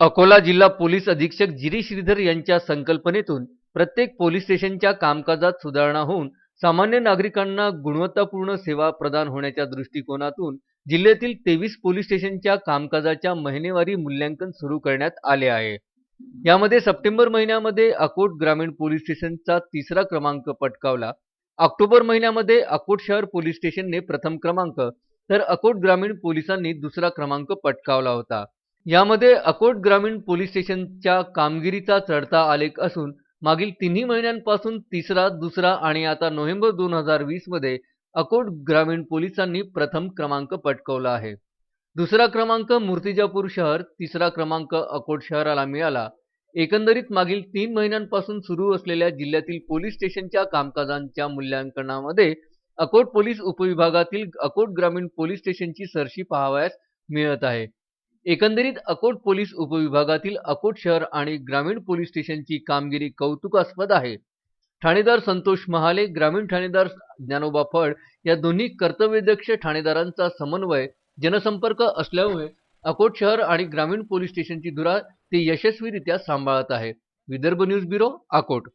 अकोला जिल्हा पोलीस अधीक्षक जिरी श्रीधर यांच्या संकल्पनेतून प्रत्येक पोलीस स्टेशनच्या कामकाजात सुधारणा होऊन सामान्य नागरिकांना गुणवत्तापूर्ण सेवा प्रदान होण्याच्या दृष्टिकोनातून जिल्ह्यातील तेवीस पोलीस स्टेशनच्या कामकाजाच्या महिनेवारी मूल्यांकन सुरू करण्यात आले आहे. यामध्ये सप्टेंबर महिन्यामध्ये अकोट ग्रामीण पोलीस स्टेशनचा तिसरा क्रमांक पटकावला. ऑक्टोबर महिन्यामध्ये अकोट शहर पोलीस स्टेशनने प्रथम क्रमांक तर अकोट ग्रामीण पोलिसांनी दुसरा क्रमांक पटकावला होता. यामध्ये अकोट ग्रामीण पोलीस स्टेशनच्या कामगिरीचा चढता आलेख असून मागील तिन्ही महिन्यांपासून तिसरा दुसरा आणि आता नोव्हेंबर दोन हजार वीसमध्ये अकोट ग्रामीण पोलिसांनी प्रथम क्रमांक पटकवला आहे. दुसरा क्रमांक मूर्तिजापूर शहर तिसरा क्रमांक अकोट शहराला मिळाला. एकंदरीत मागील तीन महिन्यांपासून सुरू असलेल्या जिल्ह्यातील पोलीस स्टेशनच्या कामकाजांच्या मूल्यांकनामध्ये अकोट पोलीस उपविभागातील अकोट ग्रामीण पोलीस स्टेशनची सरशी पाहावयास मिळत आहे. एकंदरीत अकोट पोलीस उपविभागातील अकोट शहर आणि ग्रामीण पोलीस स्टेशनची कामगिरी कौतुकास्पद आहे. ठाणेदार संतोष महाले ग्रामीण ठाणेदार ज्ञानोबा फळ या दोन्ही कर्तव्यदक्ष ठाणेदारांचा समन्वय जनसंपर्क असल्यामुळे अकोट शहर आणि ग्रामीण पोलीस स्टेशनची धुरा ते यशस्वीरित्या सांभाळत आहे. Vidarbha news bureau Akot.